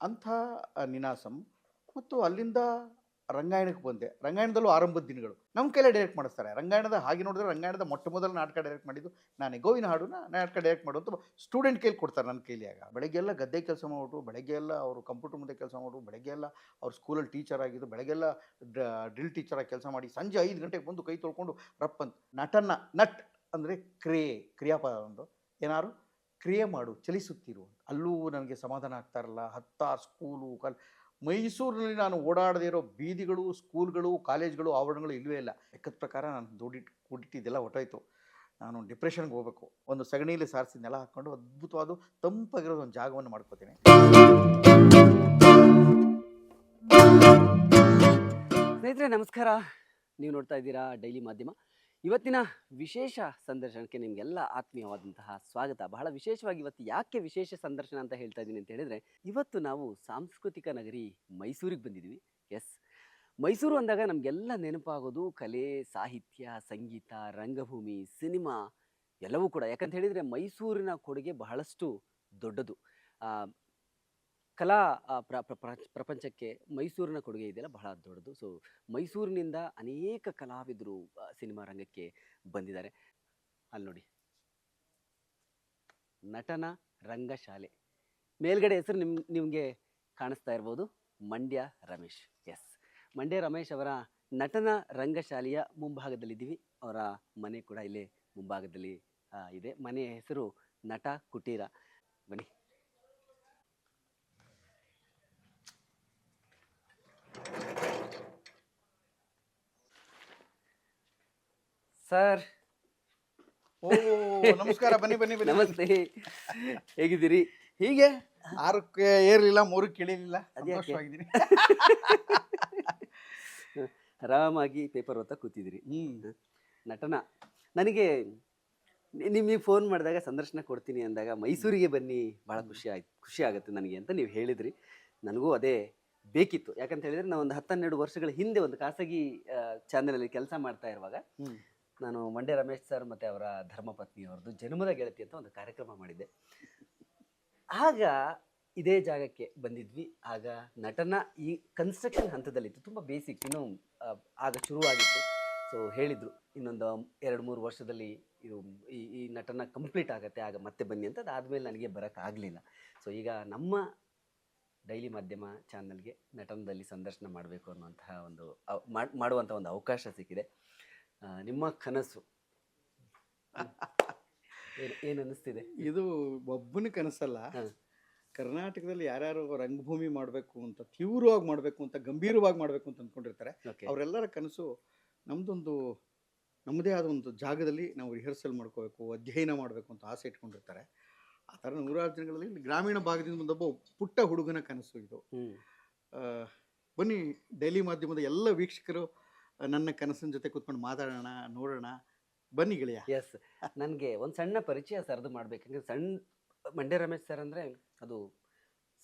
ಅಂಥ ನಿನಾಸಂ ಮತ್ತು ಅಲ್ಲಿಂದ ರಂಗಾಯಣಕ್ಕೆ ಬಂದೆ. ರಂಗಾಯಣದಲ್ಲೂ ಆರಂಭದ ದಿನಗಳು. ನಮ್ಮ ಕೈಲೇ ಡೈರೆಕ್ಟ್ ಮಾಡಿಸ್ತಾರೆ. ರಂಗಾಯಣದ ಹಾಗೆ ನೋಡಿದ್ರೆ ರಂಗಾಯಣದ ಮೊಟ್ಟ ಮೊದಲ ನಾಟಕ ಡೈರೆಕ್ಟ್ ಮಾಡಿದ್ದು ನಾನೇ. ಗೋವಿನ ಹಾಡುನ ನಾಟಕ ಡೈರೆಕ್ಟ್ ಮಾಡು ಅಂತ ಸ್ಟೂಡೆಂಟ್ ಕೈಲಿ ಕೊಡ್ತಾರೆ ನನ್ನ ಕೈಲಿ ಆಗ ಬೆಳಗ್ಗೆ ಎಲ್ಲ ಗದ್ದೆ ಕೆಲಸ ಮಾಡ್ಬಿಟ್ಟು ಬೆಳಗ್ಗೆ ಎಲ್ಲ ಅವರು ಕಂಪ್ಯೂಟರ್ ಮುಂದೆ ಕೆಲಸ ಮಾಡ್ಬಿಟ್ಟು ಬೆಳಗ್ಗೆ ಎಲ್ಲ ಅವ್ರ ಸ್ಕೂಲಲ್ಲಿ ಟೀಚರ್ ಆಗಿದ್ದು, ಬೆಳಗ್ಗೆಲ್ಲ ಡ್ರಿಲ್ ಟೀಚರಾಗಿ ಕೆಲಸ ಮಾಡಿ, ಸಂಜೆ ಐದು ಗಂಟೆಗೆ ಬಂದು ಕೈ ತೊಳ್ಕೊಂಡು ರಪ್ಪಂತ ನಟನ, ನಟ್ ಅಂದರೆ ಕ್ರಿಯೆ ಕ್ರಿಯಾಪದ ಒಂದು. ಏನಾರು? ಕ್ರಿಯೆ ಮಾಡು, ಚಲಿಸುತ್ತಿರು ಅಲ್ಲೂ ನನಗೆ ಸಮಾಧಾನ ಆಗ್ತಾ ಇರಲ್ಲ ಹತ್ತಾರು ಸ್ಕೂಲು ಕಲ್, ಮೈಸೂರಿನಲ್ಲಿ ನಾನು ಓಡಾಡದೇ ಇರೋ ಬೀದಿಗಳು ಸ್ಕೂಲ್ಗಳು ಕಾಲೇಜ್ಗಳು, ಆವರಣಗಳು ಇಲ್ಲವೇ ಇಲ್ಲ. ಲೆಕ್ಕದ ಪ್ರಕಾರ ನಾನು ದುಡ್ಡಿಟ್ಟು ಕೂಡಿಟ್ಟಿದ್ದೆಲ್ಲ ಹೊಟ್ಟೋಯ್ತು ನಾನು ಡಿಪ್ರೆಷನ್ಗೆ ಹೋಗಬೇಕು. ಒಂದು ಸಗಣಿಯಲ್ಲಿ ಸಾರಿಸಿ ನೆಲ ಹಾಕ್ಕೊಂಡು ಅದ್ಭುತವಾದ ತಂಪಾಗಿರೋದು ಒಂದು ಜಾಗವನ್ನು ಮಾಡ್ಕೋತೀನಿ. ಸ್ನೇಹಿತರೆ, ನಮಸ್ಕಾರ. ನೀವು ನೋಡ್ತಾ ಇದ್ದೀರಾ ಡೈಲಿ ಮಾಧ್ಯಮ. ಇವತ್ತಿನ ವಿಶೇಷ ಸಂದರ್ಶನಕ್ಕೆ ನಿಮಗೆಲ್ಲ ಆತ್ಮೀಯವಾದಂತಹ ಸ್ವಾಗತ. ಬಹಳ ವಿಶೇಷವಾಗಿ ಇವತ್ತು ಯಾಕೆ ವಿಶೇಷ ಸಂದರ್ಶನ ಅಂತ ಹೇಳ್ತಾ ಇದ್ದೀನಿ ಅಂತ ಹೇಳಿದ್ರೆ, ಇವತ್ತು ನಾವು ಸಾಂಸ್ಕೃತಿಕ ನಗರಿ ಮೈಸೂರಿಗೆ ಬಂದಿದ್ದೀವಿ. ಎಸ್ ಮೈಸೂರು ಅಂದಾಗ ನಮಗೆಲ್ಲ ನೆನಪಾಗೋದು ಕಲೆ, ಸಾಹಿತ್ಯ, ಸಂಗೀತ, ರಂಗಭೂಮಿ, ಸಿನಿಮಾ ಎಲ್ಲವೂ ಕೂಡ. ಯಾಕಂತ ಹೇಳಿದರೆ ಮೈಸೂರಿನ ಕೊಡುಗೆ ಬಹಳಷ್ಟು ದೊಡ್ಡದು. ಕಲಾ ಪ್ರ, ಪ್ರ- ಪ್ರ- ಪ್ರಪಂಚಕ್ಕೆ ಮೈಸೂರಿನ ಕೊಡುಗೆ ಇದೆಯಲ್ಲ, ಬಹಳ ದೊಡ್ಡದು. ಸೊ ಮೈಸೂರಿನಿಂದ ಅನೇಕ ಕಲಾವಿದರು ಸಿನಿಮಾ ರಂಗಕ್ಕೆ ಬಂದಿದ್ದಾರೆ. ಅಲ್ಲಿ ನೋಡಿ. ನಟನ ರಂಗಶಾಲೆ. ಮೇಲ್ಗಡೆ ಹೆಸರು ನಿಮ್, ನಿಮಗೆ ಕಾಣಿಸ್ತಾ ಇರ್ಬೋದು. ಮಂಡ್ಯ ರಮೇಶ್. ಎಸ್ ಮಂಡ್ಯ ರಮೇಶ್ ಅವರ ನಟನ ರಂಗಶಾಲೆಯ ಮುಂಭಾಗದಲ್ಲಿದ್ದೀವಿ. ಅವರ ಮನೆ ಕೂಡ ಇಲ್ಲೇ ಮುಂಭಾಗದಲ್ಲಿ ಇದೆ. ಮನೆಯ ಹೆಸರು ನಟ ಕುಟೀರ. ಬನ್ನಿ. ಸರ್. ಓ ನಮಸ್ಕಾರ. ಬನ್ನಿ ಬನ್ನಿ ಬನ್ನಿ. ನಮಸ್ತೆ. ಹೇಗಿದ್ದೀರಿ? ಹೀಗೆ. ಆರಕ್ಕೆ ಏರ್ಲಿಲ್ಲ ಮೂರಕ್ಕೆ ಇಳಿಲಿಲ್ಲ. ಅದೇ ಸಂತೋಷವಾಗಿದ್ದೀನಿ. ಆರಾಮಾಗಿ ಪೇಪರ್ ಓದ್ತಾ ಕೂತಿದ್ದೀರಿ. ಹ್ಞೂ ನಟನ? ನನಗೆ ನಿಮಗೆ ಫೋನ್ ಮಾಡಿದಾಗ ಸಂದರ್ಶನ ಕೊಡ್ತೀನಿ ಅಂದಾಗ ಮೈಸೂರಿಗೆ ಬನ್ನಿ ಭಾಳ ಖುಷಿ ಆಯ್ತು ಖುಷಿ ಆಗುತ್ತೆ ನನಗೆ ಅಂತ ನೀವು ಹೇಳಿದ್ರಿ. ನನಗೂ ಅದೇ ಬೇಕಿತ್ತು. ಯಾಕಂತ ಹೇಳಿದ್ರೆ ನಾವು ಒಂದು ಹತ್ತನ್ನೆರಡು ವರ್ಷಗಳ ಹಿಂದೆ ಒಂದು ಖಾಸಗಿ ಚಾನಲಲ್ಲಿ ಕೆಲಸ ಮಾಡ್ತಾ ಇರುವಾಗ. ನಾನು ಮಂಡ್ಯ ರಮೇಶ್ ಸರ್ ಮತ್ತು ಅವರ ಧರ್ಮಪತ್ನಿ ಅವ್ರದ್ದು ಜನ್ಮದ ಗೆಳತಿ ಅಂತ ಒಂದು ಕಾರ್ಯಕ್ರಮ ಮಾಡಿದ್ದೆ. ಆಗ ಇದೇ ಜಾಗಕ್ಕೆ ಬಂದಿದ್ವಿ. ಆಗ ನಟನ ಈ ಕನ್ಸ್ಟ್ರಕ್ಷನ್ ಹಂತದಲ್ಲಿತ್ತು. ತುಂಬ ಬೇಸಿಕ್ ಇನ್ನೂ ಆಗ ಶುರುವಾಗಿತ್ತು. ಸೊ ಹೇಳಿದರು, ಇನ್ನೊಂದು ಎರಡು ಮೂರು ವರ್ಷದಲ್ಲಿ ಇದು, ಈ ಈ ನಟನ ಕಂಪ್ಲೀಟ್ ಆಗುತ್ತೆ, ಆಗ ಮತ್ತೆ ಬನ್ನಿ ಅಂತ. ಅದಾದಮೇಲೆ ನನಗೆ ಬರೋಕ್ಕಾಗಲಿಲ್ಲ ಸೊ ಈಗ ನಮ್ಮ ಡೈಲಿ ಮಾಧ್ಯಮ ಚಾನಲ್ಗೆ ನಟನದಲ್ಲಿ ಸಂದರ್ಶನ ಮಾಡಬೇಕು ಅನ್ನುವಂತಹ ಒಂದು ಮಾಡುವಂಥ ಒಂದು ಅವಕಾಶ ಸಿಕ್ಕಿದೆ. ನಿಮ್ಮ ಕನಸು. ಏನು ಅನ್ನಿಸ್ತಿದೆ ಇದು ಒಬ್ಬನ ಕನಸಲ್ಲ. ಕರ್ನಾಟಕದಲ್ಲಿ ಯಾರ್ಯಾರು ರಂಗಭೂಮಿ ಮಾಡಬೇಕು ಅಂತ ತೀವ್ರವಾಗಿ ಮಾಡಬೇಕು ಅಂತ ಗಂಭೀರವಾಗಿ ಮಾಡಬೇಕು ಅಂತ ಅಂದ್ಕೊಂಡಿರ್ತಾರೆ ಅವರೆಲ್ಲರ ಕನಸು ನಮ್ಮದೊಂದು ನಮ್ಮದೇ ಆದ ಒಂದು ಜಾಗದಲ್ಲಿ ನಾವು ರಿಹರ್ಸಲ್ ಮಾಡ್ಕೋಬೇಕು ಅಧ್ಯಯನ ಮಾಡಬೇಕು ಅಂತ ಆಸೆ ಇಟ್ಕೊಂಡಿರ್ತಾರೆ. ಆ ಥರ ನೂರಾರು ಜನಗಳಲ್ಲಿ ಇಲ್ಲಿ ಗ್ರಾಮೀಣ ಭಾಗದಿಂದ ಬಂದೊಬ್ಬ ಪುಟ್ಟ ಹುಡುಗನ ಕನಸು ಇದು. ಬನ್ನಿ ಡೈಲಿ ಮಾಧ್ಯಮದ ಎಲ್ಲ ವೀಕ್ಷಕರು ನನ್ನ ಕನಸಿನ ಜೊತೆ ಕೂತ್ಕೊಂಡು ಮಾತಾಡೋಣ, ನೋಡೋಣ. ಬನ್ನಿ ಗೆಳೆಯ. ಎಸ್ ನನಗೆ ಒಂದು ಸಣ್ಣ ಪರಿಚಯ ಸರ್ದು ಯಾಕಂದ್ರೆ ಸಣ್ಣ ಮಂಡ್ಯ ರಮೇಶ್ ಸರ್ ಅಂದರೆ ಅದು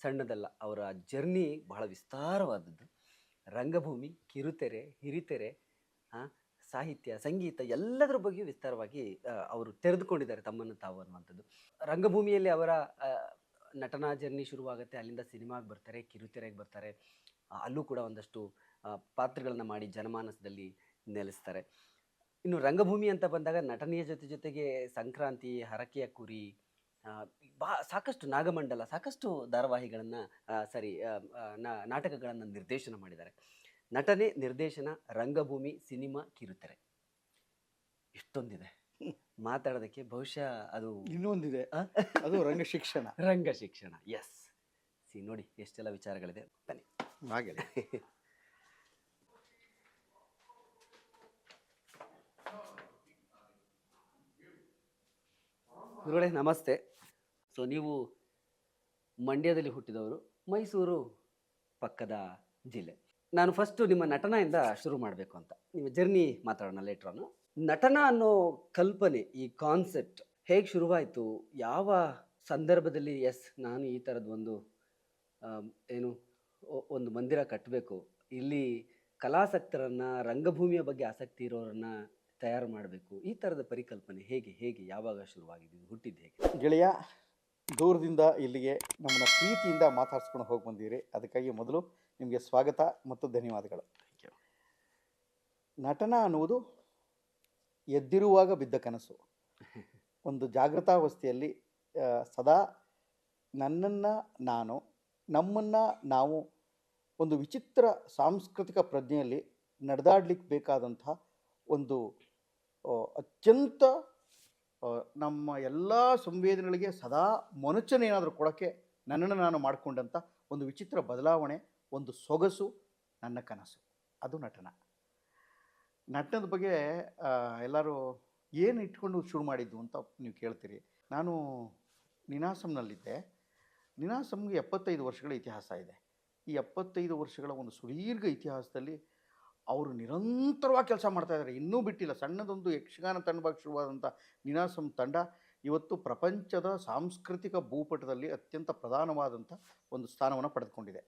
ಸಣ್ಣದಲ್ಲ. ಅವರ ಜರ್ನಿ ಬಹಳ ವಿಸ್ತಾರವಾದದ್ದು. ರಂಗಭೂಮಿ, ಕಿರುತೆರೆ, ಹಿರಿತೆರೆ ಸಾಹಿತ್ಯ, ಸಂಗೀತ ಎಲ್ಲದರ ಬಗ್ಗೆಯೂ ವಿಸ್ತಾರವಾಗಿ ಅವರು ತೆರೆದುಕೊಂಡಿದ್ದಾರೆ ತಮ್ಮನ್ನು ತಾವು ಅನ್ನುವಂಥದ್ದು. ರಂಗಭೂಮಿಯಲ್ಲಿ ಅವರ ನಟನಾ ಜರ್ನಿ ಶುರುವಾಗುತ್ತೆ. ಅಲ್ಲಿಂದ ಸಿನಿಮಾಗೆ ಬರ್ತಾರೆ, ಕಿರುತೆರೆಗೆ ಬರ್ತಾರೆ. ಅಲ್ಲೂ ಕೂಡ ಒಂದಷ್ಟು ಪಾತ್ರಗಳನ್ನು ಮಾಡಿ ಜನಮಾನಸದಲ್ಲಿ ನೆಲೆಸ್ತಾರೆ. ಇನ್ನು ರಂಗಭೂಮಿ ಅಂತ ಬಂದಾಗ ನಟನೆಯ ಜೊತೆ ಜೊತೆಗೆ ಸಂಕ್ರಾಂತಿ ಹರಕೆಯ ಕುರಿ ಬಾ ಸಾಕಷ್ಟು ನಾಗಮಂಡಲ ಸಾಕಷ್ಟು ಧಾರಾವಾಹಿಗಳನ್ನು ಸಾರಿ ನಾಟಕಗಳನ್ನು ನಿರ್ದೇಶನ ಮಾಡಿದ್ದಾರೆ. ನಟನೆ ನಿರ್ದೇಶನ ರಂಗಭೂಮಿ ಸಿನಿಮಾ ಕಿರುತೆರೆ. ಇಷ್ಟೊಂದಿದೆ. ಮಾತಾಡೋದಕ್ಕೆ ಬಹುಶಃ ಅದು ಇನ್ನೊಂದಿದೆ. ಅದು ರಂಗ ಶಿಕ್ಷಣ. ರಂಗ ಶಿಕ್ಷಣ. ಎಸ್ ಸಿ ನೋಡಿ ಎಷ್ಟೆಲ್ಲ ವಿಚಾರಗಳಿದೆ. ಬನ್ನಿ. ಹಾಗೆ ಗುರುಗಳೇ, ನಮಸ್ತೆ. ಸೊ ನೀವು ಮಂಡ್ಯದಲ್ಲಿ ಹುಟ್ಟಿದವರು ಮೈಸೂರು ಪಕ್ಕದ ಜಿಲ್ಲೆ. ನಾನು ಫಸ್ಟು ನಿಮ್ಮ ನಟನೆಯಿಂದ ಶುರು ಮಾಡಬೇಕು ಅಂತ. ನಿಮ್ಮ ಜರ್ನಿ ಮಾತಾಡೋಣ ಲೇಟ್ರನ್ನು ನಟನ ಅನ್ನೋ ಕಲ್ಪನೆ, ಈ ಕಾನ್ಸೆಪ್ಟ್ ಹೇಗೆ ಶುರುವಾಯಿತು? ಯಾವ ಸಂದರ್ಭದಲ್ಲಿ ಎಸ್ ನಾನು ಈ ಥರದ ಒಂದು ಏನು ಒಂದು ಮಂದಿರ ಕಟ್ಟಬೇಕು ಇಲ್ಲಿ ಕಲಾಸಕ್ತರನ್ನು, ರಂಗಭೂಮಿಯ ಬಗ್ಗೆ ಆಸಕ್ತಿ ಇರೋರನ್ನ ತಯಾರು ಮಾಡಬೇಕು. ಈ ಥರದ ಪರಿಕಲ್ಪನೆ ಹೇಗೆ ಹೇಗೆ ಯಾವಾಗ ಶುರುವಾಗಿದ್ದು ಹುಟ್ಟಿದ್ದು ಹೇಗೆ? ಗೆಳೆಯ ದೂರದಿಂದ ಇಲ್ಲಿಗೆ ನಮ್ಮನ್ನ ಪ್ರೀತಿಯಿಂದ ಮಾತಾಡಿಸ್ಕೊಂಡು ಹೋಗಿ ಬಂದಿರಿ. ಅದಕ್ಕಾಗಿ ಮೊದಲು ನಿಮಗೆ ಸ್ವಾಗತ ಮತ್ತು ಧನ್ಯವಾದಗಳು. ನಟನ ಅನ್ನುವುದು ಎದ್ದಿರುವಾಗ ಬಿದ್ದ ಕನಸು. ಒಂದು ಜಾಗೃತಾವಸ್ಥೆಯಲ್ಲಿ ಸದಾ ನನ್ನನ್ನು ನಾನು ನಮ್ಮನ್ನು ನಾವು ಒಂದು ವಿಚಿತ್ರ ಸಾಂಸ್ಕೃತಿಕ ಪ್ರಜ್ಞೆಯಲ್ಲಿ ನಡೆದಾಡ್ಲಿಕ್ಕೆ ಬೇಕಾದಂಥ ಒಂದು ಅತ್ಯಂತ ನಮ್ಮ ಎಲ್ಲ ಸಂವೇದನೆಗಳಿಗೆ ಸದಾ ಮೊನಚನೆ ಏನಾದರೂ ಕೊಡೋಕ್ಕೆ ನನ್ನನ್ನು ನಾನು ಮಾಡಿಕೊಂಡಂಥ ಒಂದು ವಿಚಿತ್ರ ಬದಲಾವಣೆ, ಒಂದು ಸೊಗಸು ನನ್ನ ಕನಸು. ಅದು ನಟನ. ನಟನದ ಬಗ್ಗೆ ಎಲ್ಲರೂ ಏನು ಇಟ್ಕೊಂಡು ಶುರು ಮಾಡಿದ್ದು ಅಂತ ನೀವು ಕೇಳ್ತೀರಿ. ನಾನು ನಿನಾಸಂನಲ್ಲಿದ್ದೆ. ನಿನಾಸಂಗೆ ಎಪ್ಪತ್ತೈದು ವರ್ಷಗಳ ಇತಿಹಾಸ ಇದೆ. ಈ ಎಪ್ಪತ್ತೈದು ವರ್ಷಗಳ ಒಂದು ಸುದೀರ್ಘ ಇತಿಹಾಸದಲ್ಲಿ ಅವರು ನಿರಂತರವಾಗಿ ಕೆಲಸ ಮಾಡ್ತಾಯಿದ್ದಾರೆ ಇನ್ನೂ ಬಿಟ್ಟಿಲ್ಲ. ಸಣ್ಣದೊಂದು ಯಕ್ಷಗಾನ ತಂಡವಾಗಿ ಶುರುವಾದಂಥ ನಿನಾಸಂ ತಂಡ ಇವತ್ತು ಪ್ರಪಂಚದ ಸಾಂಸ್ಕೃತಿಕ ಭೂಪಟದಲ್ಲಿ ಅತ್ಯಂತ ಪ್ರಧಾನವಾದಂಥ ಒಂದು ಸ್ಥಾನವನ್ನು ಪಡೆದುಕೊಂಡಿದೆ.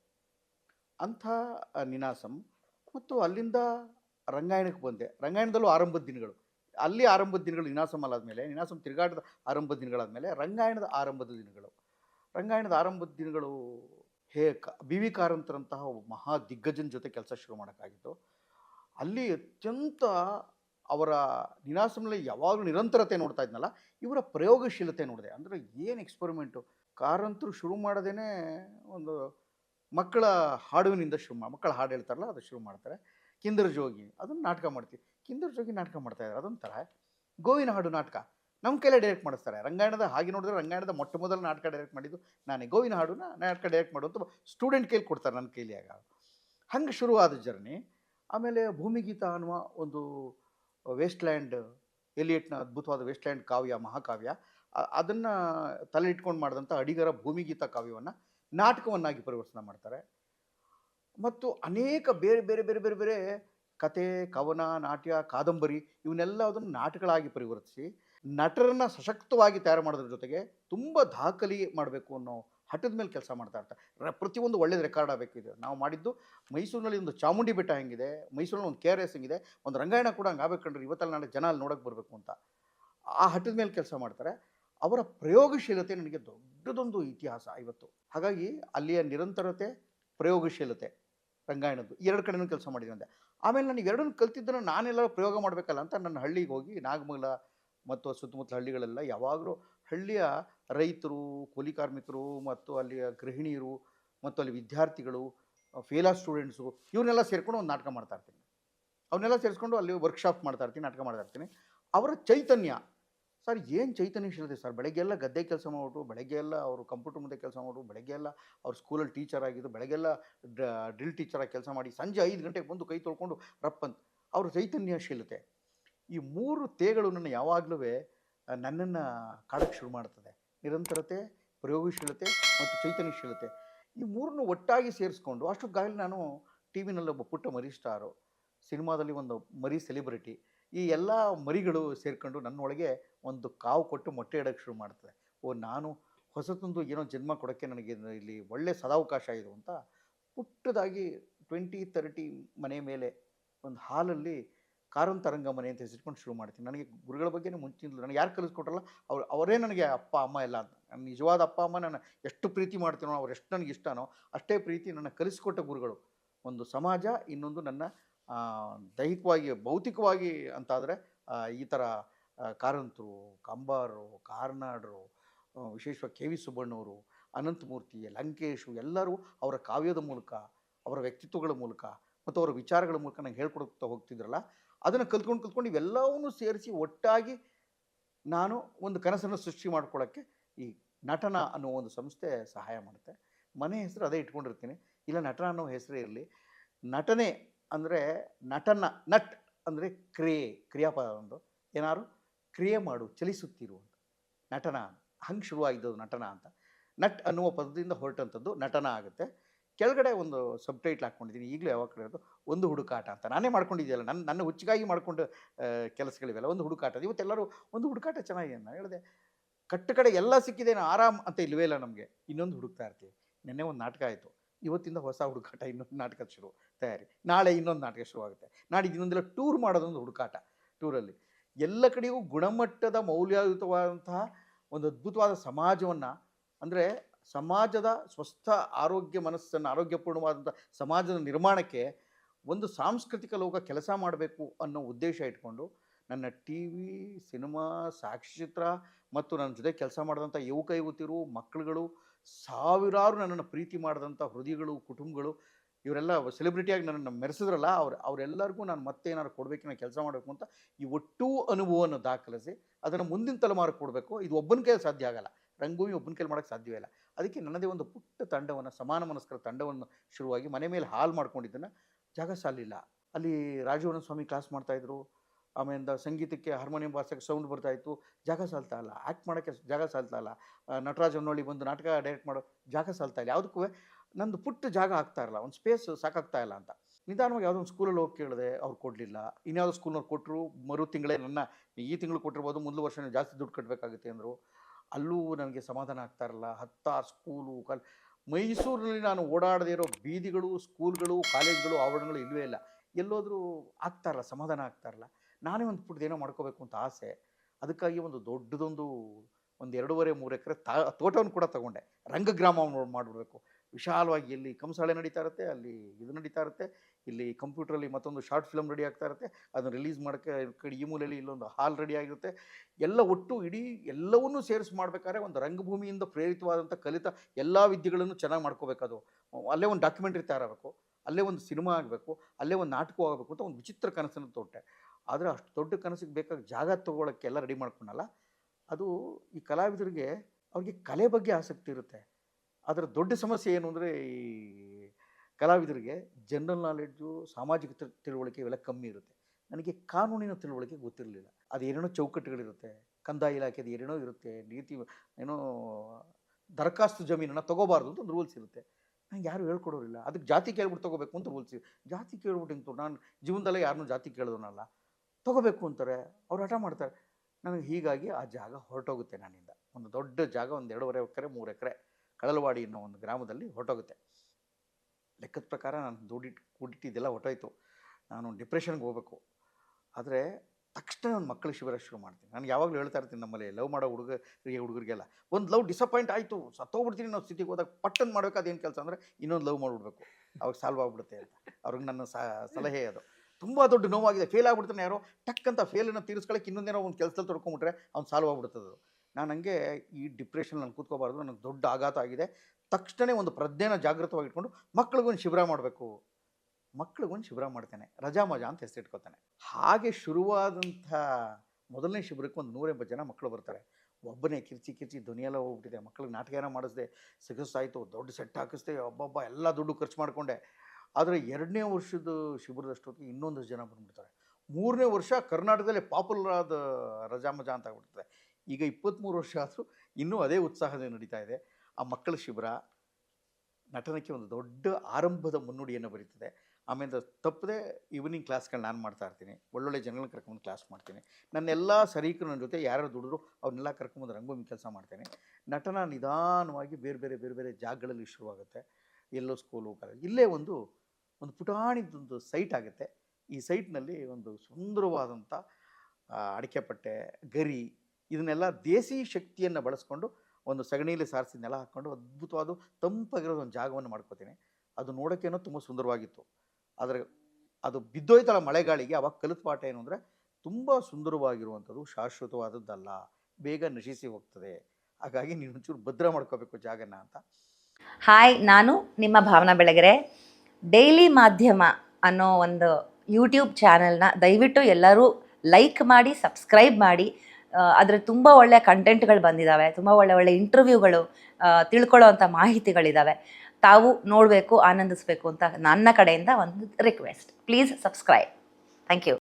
ಅಂಥ ನಿನಾಸಂ ಮತ್ತು ಅಲ್ಲಿಂದ ರಂಗಾಯಣಕ್ಕೆ ಬಂದೆ. ರಂಗಾಯಣದಲ್ಲೂ ಆರಂಭದ ದಿನಗಳು. ಅಲ್ಲಿ ಆರಂಭದ ದಿನಗಳು ನಿನಾಸಂ ಆದಮೇಲೆ ನಿನಾಸಂ ತಿರುಗಾಟದ ಆರಂಭದ ದಿನಗಳಾದಮೇಲೆ, ರಂಗಾಯಣದ ಆರಂಭದ ದಿನಗಳು. ರಂಗಾಯಣದ ಆರಂಭದ ದಿನಗಳು ಹೇ ಕ ಬಿ ವಿ ಕಾರಂತರಂತಹ ಮಹಾ ದಿಗ್ಗಜನ ಜೊತೆ ಕೆಲಸ ಶುರು ಮಾಡೋಕ್ಕಾಗಿತ್ತು ಅಲ್ಲಿ ಅತ್ಯಂತ ಅವರ ನಿನಾಸಂನಲ್ಲಿ ಯಾವಾಗಲೂ ನಿರಂತರತೆ ನೋಡ್ತಾ ಇದ್ನಲ್ಲ, ಇವರ ಪ್ರಯೋಗಶೀಲತೆ ನೋಡಿದೆ. ಅಂದರೆ ಏನು ಎಕ್ಸ್ಪರಿಮೆಂಟು ಕಾರಂತರು ಶುರು ಮಾಡೋದೇ ಒಂದು ಮಕ್ಕಳ ಹಾಡುವಿನಿಂದ ಶುರು ಮಾ, ಮಕ್ಕಳ ಹಾಡು ಹೇಳ್ತಾರಲ್ಲ, ಅದು ಶುರು ಮಾಡ್ತಾರೆ. ಕಿಂದರ ಜೋಗಿ, ಅದನ್ನು ನಾಟಕ ಮಾಡ್ತೀವಿ. ಕಿಂದರ ಜೋಗಿ ನಾಟಕ ಮಾಡ್ತಾ ಇದ್ದಾರೆ ಅದೊಂಥರ ಗೋವಿನ ಹಾಡು ನಾಟಕ ನಮ್ಮ ಕೈಲೇ ಡೈರೆಕ್ಟ್ ಮಾಡಿಸ್ತಾರೆ. ರಂಗಾಯಣದ ಹಾಗೆ ನೋಡಿದ್ರೆ ರಂಗಾಯಣದ ಮೊಟ್ಟ ಮೊದಲ ನಾಟಕ ಡೈರೆಕ್ಟ್ ಮಾಡಿದ್ದು ನಾನೇ. ಗೋವಿನ ಹಾಡುನ ನಾಟಕ ಡೈರೆಕ್ಟ್ ಮಾಡು ಅಂತ ಸ್ಟೂಡೆಂಟ್ ಕೈಲಿ ಕೊಡ್ತಾರೆ ನನ್ನ ಕೈಲಿ ಆಗ. ಹಂಗೆ ಶುರುವಾದ ಜರ್ನಿ ಆಮೇಲೆ ಭೂಮಿಗೀತ ಅನ್ನುವ ಒಂದು ವೇಸ್ಟ್ಲ್ಯಾಂಡ್ ಎಲಿಯಟ್ನ ಅದ್ಭುತವಾದ ವೇಸ್ಟ್ಲ್ಯಾಂಡ್ ಕಾವ್ಯ, ಮಹಾಕಾವ್ಯ ಅದನ್ನು ತಲೆ ಇಟ್ಕೊಂಡು ಮಾಡಿದಂಥ ಅಡಿಗರ ಭೂಮಿಗೀತ ಕಾವ್ಯವನ್ನು ನಾಟಕವನ್ನಾಗಿ ಪರಿವರ್ತನೆ ಮಾಡ್ತಾರೆ. ಮತ್ತು ಅನೇಕ ಬೇರೆ ಬೇರೆ ಬೇರೆ ಬೇರೆ ಬೇರೆ ಕತೆ, ಕವನ, ನಾಟ್ಯ, ಕಾದಂಬರಿ ಇವನ್ನೆಲ್ಲ ಅದನ್ನು ನಾಟಕಗಳಾಗಿ ಪರಿವರ್ತಿಸಿ ನಟರನ್ನು ಸಶಕ್ತವಾಗಿ ತಯಾರು ಮಾಡೋದ್ರ ಜೊತೆಗೆ ತುಂಬ ದಾಖಲಿ ಮಾಡಬೇಕು ಅನ್ನೋ ಹಠದ ಮೇಲೆ ಕೆಲಸ ಮಾಡ್ತಾ ಇರ್ತಾರೆ. ಪ್ರತಿಯೊಂದು ಒಳ್ಳೇದು ರೆಕಾರ್ಡ್ ಆಗಬೇಕು ಇದು. ನಾವು ಮಾಡಿದ್ದು ಮೈಸೂರಿನಲ್ಲಿ ಒಂದು ಚಾಮುಂಡಿ ಬೆಟ್ಟ ಹೆಂಗಿದೆ, ಮೈಸೂರಿನಲ್ಲಿ ಒಂದು ಕೆ ಆರ್ ಎಸ್ ಹೆಂಗಿದೆ, ಒಂದು ರಂಗಾಯಣ ಕೂಡ ಹಂಗೆ ಆಗ್ಬೇಕಂಡ್ರೆ ಇವತ್ತಲ್ಲಿ ನಾಳೆ ಜನ ಅಲ್ಲಿ ನೋಡೋಕೆ ಬರಬೇಕು ಅಂತ. ಆ ಹಠದ ಮೇಲೆ ಕೆಲಸ ಮಾಡ್ತಾರೆ. ಅವರ ಪ್ರಯೋಗಶೀಲತೆ ನನಗೆ ದೊಡ್ಡದೊಂದು ಇತಿಹಾಸ ಇವತ್ತು. ಹಾಗಾಗಿ ಅಲ್ಲಿಯ ನಿರಂತರತೆ, ಪ್ರಯೋಗಶೀಲತೆ, ರಂಗಾಯಣದ್ದು ಎರಡು ಕಡೆನೂ ಕೆಲಸ ಮಾಡಿದೆ ಅಂದೆ. ಆಮೇಲೆ ನನಗೆ ಎರಡನ್ನು ಕಲ್ತಿದ್ದನ್ನು ನಾನೆಲ್ಲರೂ ಪ್ರಯೋಗ ಮಾಡಬೇಕಲ್ಲ ಅಂತ ನನ್ನ ಹಳ್ಳಿಗೆ ಹೋಗಿ ನಾಗಮಂಗಲ ಮತ್ತು ಸುತ್ತಮುತ್ತಲ ಹಳ್ಳಿಗಳೆಲ್ಲ ಯಾವಾಗಲೂ ಹಳ್ಳಿಯ ರೈತರು, ಕೂಲಿ ಕಾರ್ಮಿಕರು ಮತ್ತು ಅಲ್ಲಿಯ ಗೃಹಿಣಿಯರು ಮತ್ತು ಅಲ್ಲಿ ವಿದ್ಯಾರ್ಥಿಗಳು, ಫೇಲಾ ಸ್ಟೂಡೆಂಟ್ಸು ಇವನ್ನೆಲ್ಲ ಸೇರಿಕೊಂಡು ಒಂದು ನಾಟಕ ಮಾಡ್ತಾ ಇರ್ತೀನಿ. ಅವನ್ನೆಲ್ಲ ಸೇರಿಸ್ಕೊಂಡು ಅಲ್ಲಿ ವರ್ಕ್ಶಾಪ್ ಮಾಡ್ತಾ ಇರ್ತೀನಿ, ನಾಟಕ ಮಾಡ್ತಾ ಇರ್ತೀನಿ. ಅವರ ಚೈತನ್ಯ, ಸರ್ ಏನು ಚೈತನ್ಯಶೀಲತೆ ಸರ್? ಬೆಳಗ್ಗೆ ಎಲ್ಲ ಗದ್ದೆ ಕೆಲಸ ಮಾಡ್ಬಿಟ್ಟು, ಬೆಳಗ್ಗೆ ಎಲ್ಲ ಅವರು ಕಂಪ್ಯೂಟರ್ ಮುಂದೆ ಕೆಲಸ ಮಾಡ್ಬಿಟ್ಟು, ಬೆಳಗ್ಗೆ ಎಲ್ಲ ಅವ್ರ ಸ್ಕೂಲಲ್ಲಿ ಟೀಚರ್ ಆಗಿದ್ದು ಬೆಳಗ್ಗೆಲ್ಲ ಡ್ರಿಲ್ ಟೀಚರಾಗಿ ಕೆಲಸ ಮಾಡಿ, ಸಂಜೆ ಐದು ಗಂಟೆಗೆ ಬಂದು ಕೈ ತೊಳ್ಕೊಂಡು ರಪ್ಪಂತ ಅವ್ರ ಚೈತನ್ಯಶೀಲತೆ. ಈ ಮೂರು ತೇಗಳು ನನ್ನ ಯಾವಾಗಲೂ ನನ್ನನ್ನು ಕಾಡಕ್ಕೆ ಶುರು ಮಾಡ್ತದೆ. ನಿರಂತರತೆ, ಪ್ರಯೋಗಶೀಲತೆ ಮತ್ತು ಚೈತನ್ಯಶೀಲತೆ. ಈ ಮೂರನ್ನು ಒಟ್ಟಾಗಿ ಸೇರಿಸ್ಕೊಂಡು, ಅಷ್ಟು ಗಾಯಲು ನಾನು ಟಿ ವಿನಲ್ಲಿ ಒಬ್ಬ ಪುಟ್ಟ ಮರಿ ಸ್ಟಾರು. ಸಿನಿಮಾದಲ್ಲಿ ಒಂದು ಮರಿ ಸೆಲೆಬ್ರಿಟಿ. ಈ ಎಲ್ಲ ಮರಿಗಳು ಸೇರಿಕೊಂಡು ನನ್ನೊಳಗೆ ಒಂದು ಕಾವು ಕೊಟ್ಟು ಮೊಟ್ಟೆ ಇಡೋಕ್ಕೆ ಶುರು ಮಾಡ್ತದೆ. ಓ, ನಾನು ಹೊಸತೊಂದು ಏನೋ ಜನ್ಮ ಕೊಡೋಕ್ಕೆ ನನಗೆ ಇಲ್ಲಿ ಒಳ್ಳೆಯ ಸದಾವಕಾಶ ಇದು ಅಂತ ಪುಟ್ಟದಾಗಿ ಟ್ವೆಂಟಿ ತರ್ಟಿ ಮನೆ ಮೇಲೆ ಒಂದು ಹಾಲಲ್ಲಿ ಕಾರಂತರಂಗ ಮನೆ ಅಂತ ಹೆಸರಿಟ್ಕೊಂಡು ಶುರು ಮಾಡ್ತೀನಿ. ನನಗೆ ಗುರುಗಳ ಬಗ್ಗೆನೇ ಮುಂಚಿನ ನನಗೆ ಯಾರು ಕಲಿಸ್ಕೊಟ್ರಲ್ಲ ಅವ್ರು, ಅವರೇ ನನಗೆ ಅಪ್ಪ, ಅಮ್ಮ ಎಲ್ಲ ಅಂತ. ನನ್ನ ನಿಜವಾದ ಅಪ್ಪ, ಅಮ್ಮ ನಾನು ಎಷ್ಟು ಪ್ರೀತಿ ಮಾಡ್ತೀನೋ, ಅವ್ರು ಎಷ್ಟು ನನಗೆ ಇಷ್ಟನೋ ಅಷ್ಟೇ ಪ್ರೀತಿ ನನ್ನ ಕಲಿಸ್ಕೊಟ್ಟ ಗುರುಗಳು. ಒಂದು ಸಮಾಜ, ಇನ್ನೊಂದು ನನ್ನ ದೈಹಿಕವಾಗಿ, ಭೌತಿಕವಾಗಿ ಅಂತಾದರೆ ಈ ಥರ ಕಾರಂತರು ಕಂಬಾರರು ಕಾರ್ನಾಡರು ವಿಶೇಷವಾಗಿ ಕೆ ವಿ ಸುಬ್ಬಣ್ಣವರು, ಅನಂತಮೂರ್ತಿ, ಲಂಕೇಶು ಎಲ್ಲರೂ ಅವರ ಕಾವ್ಯದ ಮೂಲಕ, ಅವರ ವ್ಯಕ್ತಿತ್ವಗಳ ಮೂಲಕ ಮತ್ತು ಅವರ ವಿಚಾರಗಳ ಮೂಲಕ ನಂಗೆ ಹೇಳ್ಕೊಡ್ತಾ ಹೋಗ್ತಿದ್ರಲ್ಲ ಅದನ್ನು ಕಲ್ತ್ಕೊಂಡು ಕಲ್ತ್ಕೊಂಡು ಇವೆಲ್ಲವನ್ನೂ ಸೇರಿಸಿ ಒಟ್ಟಾಗಿ ನಾನು ಒಂದು ಕನಸನ್ನು ಸೃಷ್ಟಿ ಮಾಡ್ಕೊಳ್ಳೋಕ್ಕೆ ಈ ನಟನ ಅನ್ನೋ ಒಂದು ಸಂಸ್ಥೆ ಸಹಾಯ ಮಾಡುತ್ತೆ. ಮನೆ ಹೆಸರು ಅದೇ ಇಟ್ಕೊಂಡಿರ್ತೀನಿ. ಇಲ್ಲ, ನಟನ ಅನ್ನೋ ಹೆಸರೇ ಇರಲಿ. ನಟನೆ ಅಂದರೆ ನಟನ, ನಟ್ ಅಂದರೆ ಕ್ರಿಯೆ, ಕ್ರಿಯಾಪದ ಒಂದು. ಏನಾರು ಕ್ರಿಯೆ ಮಾಡು, ಚಲಿಸುತ್ತಿರು ಅಂತ. ನಟನ, ಹಂಗೆ ಶುರುವಾಗಿದ್ದು ನಟನ ಅಂತ. ನಟ್ ಅನ್ನುವ ಪದದಿಂದ ಹೊರಟಂಥದ್ದು ನಟನ ಆಗುತ್ತೆ. ಕೆಳಗಡೆ ಒಂದು ಸಬ್ ಟೈಟ್ಲ್ ಹಾಕ್ಕೊಂಡಿದ್ದೀನಿ. ಈಗಲೂ ಯಾವಾಗ ಕಡೆ ಒಂದು ಹುಡುಕಾಟ ಅಂತ. ನಾನೇ ಮಾಡ್ಕೊಂಡಿದ್ದೀಯಲ್ಲ. ನನ್ನ ನನ್ನ ಹುಚ್ಚಿಗಾಗಿ ಮಾಡಿಕೊಂಡು ಕೆಲಸಗಳಿವೆಲ್ಲ. ಒಂದು ಹುಡುಕಾಟ ಇವತ್ತೆಲ್ಲರೂ ಒಂದು ಹುಡುಕಾಟ ಚೆನ್ನಾಗಿದೆ ನಾನು ಹೇಳಿದೆ. ಕಟ್ಟು ಕಡೆ ಎಲ್ಲ ಸಿಕ್ಕಿದೇನೋ ಆರಾಮ್ ಅಂತ ಇಲ್ವೇ ಇಲ್ಲ ನಮಗೆ. ಇನ್ನೊಂದು ಹುಡುಕ್ತಾ ಇರ್ತೀವಿ. ನಿನ್ನೆ ಒಂದು ನಾಟಕ ಆಯಿತು. ಇವತ್ತಿಂದ ಹೊಸ ಹುಡುಕಾಟ. ಇನ್ನೊಂದು ನಾಟಕ ಶುರು, ತಯಾರಿ. ನಾಳೆ ಇನ್ನೊಂದು ನಾಟಕ ಶುರುವಾಗುತ್ತೆ. ನಾಡಿದ್ದು ಇನ್ನೊಂದೆಲ್ಲ ಟೂರ್ ಮಾಡೋದೊಂದು ಹುಡುಕಾಟ ಟೂರಲ್ಲಿ. ಎಲ್ಲ ಕಡೆಯೂ ಗುಣಮಟ್ಟದ, ಮೌಲ್ಯಯುತವಾದಂತಹ ಒಂದು ಅದ್ಭುತವಾದ ಸಮಾಜವನ್ನು, ಅಂದರೆ ಸಮಾಜದ ಸ್ವಸ್ಥ ಆರೋಗ್ಯ ಮನಸ್ಸನ್ನು ಆರೋಗ್ಯಪೂರ್ಣವಾದಂಥ ಸಮಾಜದ ನಿರ್ಮಾಣಕ್ಕೆ ಒಂದು ಸಾಂಸ್ಕೃತಿಕ ಲೋಕ ಕೆಲಸ ಮಾಡಬೇಕು ಅನ್ನೋ ಉದ್ದೇಶ ಇಟ್ಕೊಂಡು ನನ್ನ ಟಿ ವಿ, ಸಿನಿಮಾ ಸಾಕ್ಷ್ಯಚಿತ್ರ ಮತ್ತು ನನ್ನ ಜೊತೆ ಕೆಲಸ ಮಾಡಿದಂಥ ಯುವಕ, ಯುವತಿಯರು, ಮಕ್ಕಳುಗಳು, ಸಾವಿರಾರು ನನ್ನನ್ನು ಪ್ರೀತಿ ಮಾಡಿದಂಥ ಹೃದಯಗಳು, ಕುಟುಂಬಗಳು, ಇವರೆಲ್ಲ ಸೆಲೆಬ್ರಿಟಿಯಾಗಿ ನನ್ನನ್ನು ಮೆರೆಸಿದ್ರಲ್ಲ, ಅವ್ರು ಅವರೆಲ್ಲರಿಗೂ ನಾನು ಮತ್ತೆ ಏನಾದ್ರು ಕೊಡಬೇಕು, ನಾನು ಕೆಲಸ ಮಾಡಬೇಕು ಅಂತ ಈ ಒಟ್ಟು ಅನುಭವವನ್ನು ದಾಖಲಿಸಿ ಅದನ್ನು ಮುಂದಿನ ತಲೆಮಾರು ಕೊಡಬೇಕು. ಇದು ಒಬ್ಬನ ಕೈಯಲ್ಲಿ ಸಾಧ್ಯ ಆಗಲ್ಲ. ರಂಗಭೂಮಿ ಒಬ್ಬನ ಕೈಲಿ ಮಾಡೋಕ್ಕೆ ಸಾಧ್ಯವೇ ಇಲ್ಲ. ಅದಕ್ಕೆ ನನ್ನದೇ ಒಂದು ಪುಟ್ಟ ತಂಡವನ್ನು, ಸಮಾನ ಮನಸ್ಕರ ತಂಡವನ್ನು ಶುರುವಾಗಿ ಮನೆ ಮೇಲೆ ಹಾಲ್ ಮಾಡ್ಕೊಂಡಿದ್ದನ್ನು ಜಾಗ ಸಾಲಿಲ್ಲ ಅಲ್ಲಿ ರಾಜೀವನ ಸ್ವಾಮಿ ಕ್ಲಾಸ್ ಮಾಡ್ತಾಯಿದ್ರು ಆಮೇಲೆ ಸಂಗೀತಕ್ಕೆ ಹಾರ್ಮೋನಿಯಂ ಬಾರ್ಸೋಕ್ಕೆ ಸೌಂಡ್ ಬರ್ತಾಯಿತ್ತು ಜಾಗ ಸಾಲ್ತಾ ಇಲ್ಲ. ಆ್ಯಕ್ಟ್ ಮಾಡೋಕ್ಕೆ ಜಾಗ ಸಾಲ್ತಾ ಇಲ್ಲ. ನಟರಾಜ್ ಅನ್ನೋಳಿ ಬಂದು ನಾಟಕ ಡೈರೆಕ್ಟ್ ಮಾಡೋ ಜಾಗ ಸಾಲ್ತಾ ಇಲ್ಲ. ಯಾವುದಕ್ಕೂ ನಂದು ಪುಟ್ಟ ಜಾಗ ಆಗ್ತಾ ಇರಲ್ಲ. ಒಂದು ಸ್ಪೇಸ್ ಸಾಕಾಗ್ತಾ ಇಲ್ಲ ಅಂತ. ನಿಧಾನವಾಗಿ ಯಾವುದೋ ಒಂದು ಸ್ಕೂಲಲ್ಲಿ ಹೋಗಿ ಕೇಳಿದೆ. ಅವ್ರು ಕೊಡಲಿಲ್ಲ. ಇನ್ಯಾವುದೋ ಸ್ಕೂಲ್ನವ್ರು ಕೊಟ್ಟರು ಮರು ತಿಂಗಳೇ ನನ್ನ ಈ ತಿಂಗಳು ಕೊಟ್ಟಿರ್ಬೋದು. ಮುಂದಿನ ವರ್ಷ ಜಾಸ್ತಿ ದುಡ್ಡು ಕಟ್ಟಬೇಕಾಗುತ್ತೆ ಅಂದರು. ಅಲ್ಲೂ ನನಗೆ ಸಮಾಧಾನ ಆಗ್ತಾ ಇರಲ್ಲ ಹತ್ತಾರು ಸ್ಕೂಲು, ಕಾಲ್, ಮೈಸೂರಿನಲ್ಲಿ ನಾನು ಓಡಾಡದೇ ಇರೋ ಬೀದಿಗಳು, ಸ್ಕೂಲ್ಗಳು, ಕಾಲೇಜ್ಗಳು, ಆವರಣಗಳು ಇಲ್ಲವೇ ಇಲ್ಲ. ಎಲ್ಲೋದ್ರೂ ಆಗ್ತಾ ಇರಲ್ಲ ಸಮಾಧಾನ ಆಗ್ತಾ ಇರಲ್ಲ ನಾನೇ ಒಂದು ಪುಟ್ಟದೇನೋ ಮಾಡ್ಕೋಬೇಕು ಅಂತ ಆಸೆ. ಅದಕ್ಕಾಗಿ ಒಂದು ದೊಡ್ಡದೊಂದು, ಒಂದು ಎರಡೂವರೆ, ಮೂರು ಎಕರೆ ತಾ, ತೋಟವನ್ನು ಕೂಡ ತಗೊಂಡೆ. ರಂಗಗ್ರಾಮವನ್ನು ಮಾಡಿಬಿಡ್ಬೇಕು. ವಿಶಾಲವಾಗಿ ಇಲ್ಲಿ ಕಂಸಾಳೆ ನಡೀತಾ ಇರುತ್ತೆ, ಅಲ್ಲಿ ಇದು ನಡೀತಾ ಇರುತ್ತೆ, ಇಲ್ಲಿ ಕಂಪ್ಯೂಟ್ರಲ್ಲಿ ಮತ್ತೊಂದು ಶಾರ್ಟ್ ಫಿಲಮ್ ರೆಡಿ ಆಗ್ತಾ ಇರುತ್ತೆ, ಅದನ್ನು ರಿಲೀಸ್ ಮಾಡೋಕ್ಕೆ ಕಡೆ ಈ ಮೂಲೆಯಲ್ಲಿ ಇಲ್ಲೊಂದು ಹಾಲ್ ರೆಡಿ ಆಗಿರುತ್ತೆ. ಎಲ್ಲ ಒಟ್ಟು ಇಡೀ ಎಲ್ಲವನ್ನೂ ಸೇರಿಸಿ ಮಾಡಬೇಕಾದ್ರೆ ಒಂದು ರಂಗಭೂಮಿಯಿಂದ ಪ್ರೇರಿತವಾದಂಥ ಕಲಿತ ಎಲ್ಲ ವಿದ್ಯೆಗಳನ್ನು ಚೆನ್ನಾಗಿ ಮಾಡ್ಕೋಬೇಕದು. ಅಲ್ಲೇ ಒಂದು ಡಾಕ್ಯುಮೆಂಟ್ರಿ ತಯಾರಾಗಬೇಕು, ಅಲ್ಲೇ ಒಂದು ಸಿನಿಮಾ ಆಗಬೇಕು, ಅಲ್ಲೇ ಒಂದು ನಾಟಕ ಆಗಬೇಕು ಅಂತ ಒಂದು ವಿಚಿತ್ರ ಕನಸನ್ನು ತೊಟ್ಟೆ ಆದರೆ ಅಷ್ಟು ದೊಡ್ಡ ಕನಸಿಗೆ ಬೇಕಾದ ಜಾಗ ತೊಗೊಳಕ್ಕೆ ಎಲ್ಲ ರೆಡಿ ಮಾಡ್ಕೊಂಡಲ್ಲ, ಅದು ಈ ಕಲಾವಿದರಿಗೆ ಅವ್ರಿಗೆ ಕಲೆ ಬಗ್ಗೆ ಆಸಕ್ತಿ ಇರುತ್ತೆ. ಅದರ ದೊಡ್ಡ ಸಮಸ್ಯೆ ಏನು ಅಂದರೆ ಈ ಕಲಾವಿದರಿಗೆ ಜನರಲ್ ನಾಲೆಡ್ಜು ಸಾಮಾಜಿಕ ತಿಳ್- ತಿಳುವಳಿಕೆ ಇವೆಲ್ಲ ಕಮ್ಮಿ ಇರುತ್ತೆ. ನನಗೆ ಕಾನೂನಿನ ತಿಳುವಳಿಕೆ ಗೊತ್ತಿರಲಿಲ್ಲ. ಅದು ಏನೇನೋ ಚೌಕಟ್ಟುಗಳಿರುತ್ತೆ, ಕಂದಾಯ ಇಲಾಖೆದು ಏನೇನೋ ಇರುತ್ತೆ, ನೀತಿ ಏನೋ ದರಖಾಸ್ತು ಜಮೀನನ್ನು ತೊಗೋಬಾರ್ದು ಅಂತ ಒಂದು ರೂಲ್ಸ್ ಇರುತ್ತೆ. ನಂಗೆ ಯಾರು ಹೇಳ್ಕೊಡೋರಿಲ್ಲ. ಅದಕ್ಕೆ ಜಾತಿ ಕೇಳ್ಬಿಟ್ಟು ತೊಗೋಬೇಕು ಅಂತ ರೂಲ್ಸ್ ಜಾತಿ ಕೇಳ್ಬಿಟ್ಟು ಹಿಂಗೆ ನಾನು ಜೀವನದಲ್ಲೇ ಯಾರನ್ನೂ ಜಾತಿ ಕೇಳಿದವನಲ್ಲ ತೊಗೋಬೇಕು ಅಂತಾರೆ, ಅವ್ರು ಹಠ ಮಾಡ್ತಾರೆ. ನನಗೆ ಹೀಗಾಗಿ ಆ ಜಾಗ ಹೊರಟೋಗುತ್ತೆ ನನ್ನಿಂದ. ಒಂದು ದೊಡ್ಡ ಜಾಗ ಒಂದು ಎರಡೂವರೆ ಎಕರೆ, ಮೂರು ಎಕರೆ. ಕಳಲವಾಡಿ ಅನ್ನೋ ಒಂದು ಗ್ರಾಮದಲ್ಲಿ ಹೊರಟೋಗುತ್ತೆ. ಲೆಕ್ಕದ ಪ್ರಕಾರ ನಾನು ದುಡ್ಡಿಟ್ಟು ಕೂಡಿಟ್ಟಿದ್ದೆಲ್ಲ ಹೊರಟೋಯ್ತು. ನಾನು ಡಿಪ್ರೆಷನ್ಗೆ ಹೋಗಬೇಕು. ಆದರೆ ತಕ್ಷಣ ನಾನು ಮಕ್ಕಳ ಶಿಬಿರ ಶುರು ಮಾಡ್ತೀನಿ. ನಾನು ಯಾವಾಗಲೂ ಹೇಳ್ತಾ ಇರ್ತೀನಿ ನಮ್ಮಲ್ಲಿ, ಲವ್ ಮಾಡೋ ಹುಡುಗರಿಗೆ, ಹುಡುಗರಿಗೆಲ್ಲ. ಒಂದು ಲವ್ ಡಿಸಪಾಯಿಂಟ್ ಆಯಿತು, ಸತ್ತೋಗ್ಬಿಡ್ತೀನಿ ನಾವು ಸ್ಥಿತಿಗೆ ಹೋದಾಗ ಪಟ್ಟನ್ ಮಾಡ್ಬೇಕು, ಅದೇನು ಕೆಲಸ ಅಂದರೆ ಇನ್ನೊಂದು ಲವ್ ಮಾಡಿಬಿಡ್ಬೇಕು. ಅವಾಗ ಸಾಲ್ವ್ ಆಗ್ಬಿಡುತ್ತೆ ಅಂತ. ಅವ್ರಿಗೆ ನನ್ನ ಸಲಹೆ ಅದು. ತುಂಬ ದೊಡ್ಡ ನೋವಾಗಿದೆ. ಫೇಲ್ ಆಗ್ಬಿಡ್ತಾನೆ ಯಾರೋ, ಟಕ್ ಅಂತ ಫೇಲನ್ನು ತೀರಿಸ್ಕೊಳ್ಳೋಕೆ ಇನ್ನೊಂದೇನೋ ಒಂದು ಕೆಲಸದಲ್ಲಿ ತೊಡ್ಕೊಂಬಿಟ್ರೆ ಅವ್ನು ಸಾಲ್ವ್ ಆಗ್ಬಿಡ್ತದೆ ನಾನು ಹಂಗೆ ಈ ಡಿಪ್ರೆಷನ್ ನಾನು ಕೂತ್ಕೋಬಾರ್ದು, ನನಗೆ ದೊಡ್ಡ ಆಘಾತ ಆಗಿದೆ. ತಕ್ಷಣ ಒಂದು ಪ್ರಜ್ಞೆನ ಜಾಗೃತವಾಗಿ ಇಟ್ಕೊಂಡು ಮಕ್ಳಿಗೊಂದು ಶಿಬಿರ ಮಾಡಬೇಕು. ಮಕ್ಳಿಗೊಂದು ಶಿಬಿರ ಮಾಡ್ತೇನೆ. ರಜಾ ಮಜಾ ಅಂತ ಹೆಸರಿಟ್ಕೋತಾನೆ. ಹಾಗೆ ಶುರುವಾದಂಥ ಮೊದಲನೇ ಶಿಬಿರಕ್ಕೆ ಒಂದು ನೂರೆಂಬತ್ತು ಜನ ಮಕ್ಕಳು ಬರ್ತಾರೆ. ಒಬ್ಬನೇ ಕಿರ್ಚಿ ಕಿರ್ಚಿ ಧ್ವನಿಯೆಲ್ಲ ಹೋಗ್ಬಿಟ್ಟಿದೆ. ಮಕ್ಳಿಗೆ ನಾಟಕ ಏನೋ ಮಾಡಿಸ್ದೆ, ಸಿಗಿಸ್ತಾಯಿತು, ದೊಡ್ಡ ಸೆಟ್ ಹಾಕಿಸ್ದೆ ಒಬ್ಬೊಬ್ಬ ಎಲ್ಲ ದುಡ್ಡು ಖರ್ಚು ಮಾಡಿಕೊಂಡೆ. ಆದರೆ ಎರಡನೇ ವರ್ಷದ ಶಿಬಿರದಷ್ಟೊತ್ತಿಗೆ ಇನ್ನೊಂದು ಜನ ಬಂದ್ಬಿಡ್ತಾರೆ. ಮೂರನೇ ವರ್ಷ ಕರ್ನಾಟಕದಲ್ಲೇ ಪಾಪ್ಯುಲರ್ ಆದ ರಜಾ ಮಜಾ ಅಂತ ಆಗ್ಬಿಡ್ತದೆ. ಈಗ ಇಪ್ಪತ್ತ್ಮೂರು ವರ್ಷ ಆದರೂ ಇನ್ನೂ ಅದೇ ಉತ್ಸಾಹದಿಂದ ನಡೀತಾ ಇದೆ. ಆ ಮಕ್ಕಳ ಶಿಬಿರ ನಟನಕ್ಕೆ ಒಂದು ದೊಡ್ಡ ಆರಂಭದ ಮುನ್ನುಡಿಯನ್ನು ಬರೀತದೆ. ಆಮೇಲೆ ತಪ್ಪದೆ ಈವ್ನಿಂಗ್ ಕ್ಲಾಸ್ಗಳು ನಾನು ಮಾಡ್ತಾ ಇರ್ತೀನಿ. ಒಳ್ಳೊಳ್ಳೆ ಜನಗಳನ್ನ ಕರ್ಕೊಂಡು ಕ್ಲಾಸ್ ಮಾಡ್ತೀನಿ. ನನ್ನೆಲ್ಲ ಸರೀಕರು ನನ್ನ ಜೊತೆ ಯಾರು ದುಡಿದ್ರು ಅವ್ರನ್ನೆಲ್ಲ ಕರ್ಕೊಂಬಂದು ರಂಗಭೂಮಿ ಕೆಲಸ ಮಾಡ್ತೇನೆ. ನಟನ ನಿಧಾನವಾಗಿ ಬೇರೆ ಬೇರೆ ಬೇರೆ ಬೇರೆ ಜಾಗಗಳಲ್ಲಿ ಶುರುವಾಗುತ್ತೆ. ಎಲ್ಲೋ ಸ್ಕೂಲು ಕಾಲೇಜ್ ಇಲ್ಲೇ ಒಂದು ಒಂದು ಪುಟಾಣಿದೊಂದು ಸೈಟ್ ಆಗುತ್ತೆ. ಈ ಸೈಟ್ನಲ್ಲಿ ಒಂದು ಸುಂದರವಾದಂಥ ಅಡಿಕೆಪಟ್ಟೆ ಅಡಿಕೆ ಪಟ್ಟೆ, ಗರಿ ಇದನ್ನೆಲ್ಲ ದೇಸಿ ಶಕ್ತಿಯನ್ನು ಬಳಸ್ಕೊಂಡು ಒಂದು ಸಗಣಿಯಲ್ಲಿ ಸಾರಿಸಿ ನೆಲ ಹಾಕ್ಕೊಂಡು ಅದ್ಭುತವಾದ ತಂಪಾಗಿರೋದು ಒಂದು ಜಾಗವನ್ನು ಮಾಡ್ಕೋತೀನಿ. ಅದು ನೋಡೋಕ್ಕೇನೋ ತುಂಬ ಸುಂದರವಾಗಿತ್ತು. ಆದರೆ ಅದು ಬಿದ್ದೋಯ್ತಲ್ಲ ಮಳೆಗಾಳಿಗೆ, ಅವಾಗ ಕಲಿತ ಪಾಠ ಏನು ಅಂದರೆ ತುಂಬ ಸುಂದರವಾಗಿರುವಂಥದ್ದು ಶಾಶ್ವತವಾದದ್ದಲ್ಲ. ಬೇಗ ನಶಿಸಿ ಹೋಗ್ತದೆ. ಹಾಗಾಗಿ ನೀನು ಒಂಚೂರು ಭದ್ರ ಮಾಡ್ಕೋಬೇಕು ಜಾಗನ ಅಂತ. ಹಾಯ್ ನಾನು ನಿಮ್ಮ ಭಾವನಾ ಬೆಳಗರೆ. ಡೈಲಿ ಮಾಧ್ಯಮ ಅನ್ನೋ ಒಂದು ಯೂಟ್ಯೂಬ್ ಚಾನಲ್ನ ದಯವಿಟ್ಟು ಎಲ್ಲರೂ ಲೈಕ್ ಮಾಡಿ ಸಬ್ಸ್ಕ್ರೈಬ್ ಮಾಡಿ. ಅದರ ತುಂಬ ಒಳ್ಳೆಯ ಕಂಟೆಂಟ್ಗಳು ಬಂದಿದ್ದಾವೆ ತುಂಬ ಒಳ್ಳೆ ಒಳ್ಳೆ ಇಂಟರ್ವ್ಯೂಗಳು ತಿಳ್ಕೊಳ್ಳೋ ಅಂಥ ಮಾಹಿತಿಗಳಿದ್ದಾವೆ ತಾವು ನೋಡಬೇಕು, ಆನಂದಿಸಬೇಕು ಅಂತ ನನ್ನ ಕಡೆಯಿಂದ ಒಂದು request please subscribe thank you